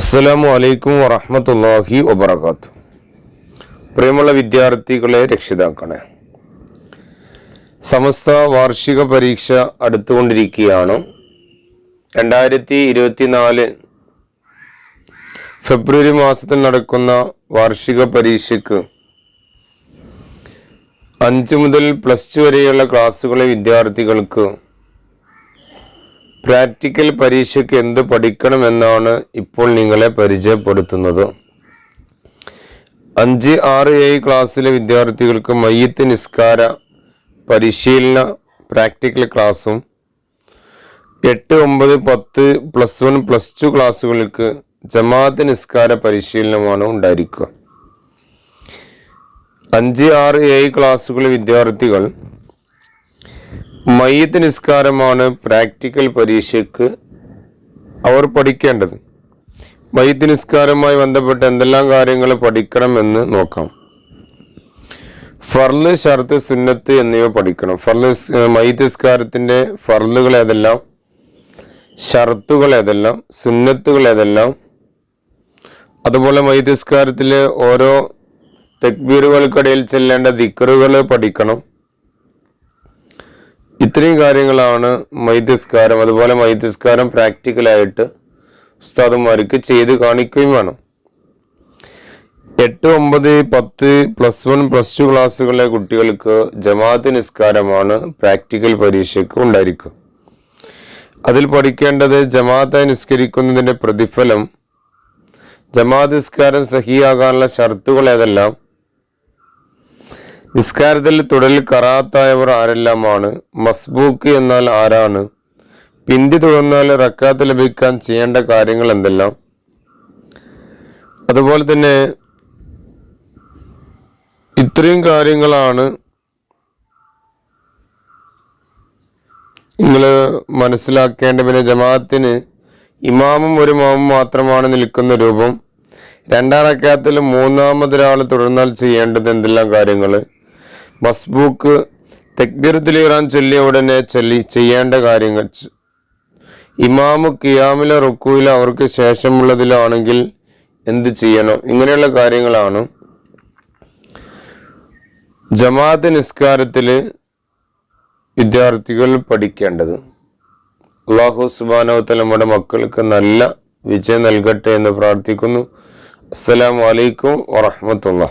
അസ്സലാമു അലൈക്കും വറഹമത്തല്ലാഹി വബർക്കാത്തു പ്രിയമുള്ള വിദ്യാർത്ഥികളെ രക്ഷിതാക്കളെ സമസ്ത വാർഷിക പരീക്ഷ അടുത്തുകൊണ്ടിരിക്കുകയാണ്. രണ്ടായിരത്തി ഇരുപത്തിനാല് ഫെബ്രുവരി മാസത്തിൽ നടക്കുന്ന വാർഷിക പരീക്ഷയ്ക്ക് അഞ്ച് മുതൽ പ്ലസ് ടു വരെയുള്ള ക്ലാസ്സുകളിലെ വിദ്യാർത്ഥികൾക്ക് പ്രാക്ടിക്കൽ പരീക്ഷയ്ക്ക് എന്ത് പഠിക്കണമെന്നാണ് ഇപ്പോൾ നിങ്ങളെ പരിചയപ്പെടുത്തുന്നത്. അഞ്ച് ആറ് ഏഴ് ക്ലാസ്സിലെ വിദ്യാർത്ഥികൾക്ക് മയ്യത്ത് നിസ്കാര പരിശീലന പ്രാക്ടിക്കൽ ക്ലാസ്സും എട്ട് ഒമ്പത് പത്ത് പ്ലസ് വൺ പ്ലസ് ടു ക്ലാസ്സുകൾക്ക് ജമാഅത്ത് നിസ്കാര പരിശീലനമാണ് ഉണ്ടായിരിക്കുക. അഞ്ച് ആറ് ഏഴ് ക്ലാസ്സുകളിലെ വിദ്യാർത്ഥികൾ മയ്യത്ത് നിസ്കാരമാണ് പ്രാക്ടിക്കൽ പരീക്ഷയ്ക്ക് അവർ പഠിക്കേണ്ടത്. മയ്യത്ത് നിസ്കാരവുമായി ബന്ധപ്പെട്ട് എന്തെല്ലാം കാര്യങ്ങൾ പഠിക്കണമെന്ന് നോക്കാം. ഫർൾ ഷർത്ത് സുന്നത്ത് എന്നിവ പഠിക്കണം. ഫർൾ മയ്യത്ത് നിസ്കാരത്തിന്റെ ഫർളുകൾ ഏതെല്ലാം? ഷർത്തുകൾ ഏതെല്ലാം? സുന്നത്തുകൾ ഏതെല്ലാം? അതുപോലെ മയ്യത്ത് നിസ്കാരത്തിലെ ഓരോ തെക്ബീറുകൾക്കിടയിൽ ചെല്ലേണ്ട ദിക്കറുകൾ പഠിക്കണം. ഇത്രയും കാര്യങ്ങളാണ് മൈത്യസ്കാരം അതുപോലെ മൈത്യസ്കാരം പ്രാക്ടിക്കലായിട്ട് ഉസ്താദന്മാർക്ക് ചെയ്ത് കാണിക്കുകയും വേണം. എട്ട് ഒമ്പത് പത്ത് പ്ലസ് വൺ പ്ലസ് ടു ക്ലാസ്സുകളിലെ കുട്ടികൾക്ക് ജമാഅത്ത് നിസ്കാരമാണ് പ്രാക്ടിക്കൽ പരീക്ഷയ്ക്ക് ഉണ്ടായിരിക്കും അതിൽ പഠിക്കേണ്ടത് ജമാഅത്തായി നിസ്കരിക്കുന്നതിന്റെ പ്രതിഫലം ജമാഅത്ത് നിസ്കാരം സഹിയാകാനുള്ള ഷർത്തുകൾ ഏതെല്ലാം നിസ്കാരത്തിൽ തുടരിൽ കറാത്തായവർ ആരെല്ലാമാണ്? മസ്ബൂക്ക് എന്നാൽ ആരാണ്? പിന്തി തുടർന്നാൽ റക്കാത്ത് ലഭിക്കാൻ ചെയ്യേണ്ട കാര്യങ്ങൾ എന്തെല്ലാം? അതുപോലെ തന്നെ ഇത്രയും കാര്യങ്ങളാണ് നിങ്ങൾ മനസ്സിലാക്കേണ്ട. പിന്നെ ജമാഅത്തിന് ഇമാമും ഒരു മാമും മാത്രമാണ് നിൽക്കുന്ന രൂപം. രണ്ടാം റക്കാത്തിൽ മൂന്നാമതൊരാൾ തുടർന്നാൽ ചെയ്യേണ്ടത് എന്തെല്ലാം കാര്യങ്ങൾ? മസ്ബൂക്ക് തെക്ബീറത്തിൽ ഇറാൻ ചൊല്ലിയ ഉടനെ ചൊല്ലി ചെയ്യേണ്ട കാര്യങ്ങൾ ഇമാമു കിയാമിലെ റുക്കുവിലോ അവർക്ക് ശേഷമുള്ളതിലോ ആണെങ്കിൽ എന്ത് ചെയ്യണം? ഇങ്ങനെയുള്ള കാര്യങ്ങളാണ്. ജമാഅത്ത് നിസ്കാരത്തിൽ വിദ്യാർത്ഥികൾ പഠിക്കേണ്ടത്. അള്ളാഹു സുബാനവത്തല നമ്മുടെ മക്കൾക്ക് നല്ല വിജയം നൽകട്ടെ എന്ന് പ്രാർത്ഥിക്കുന്നു. അസ്സലാമു അലൈക്കും വറഹമത്തുള്ള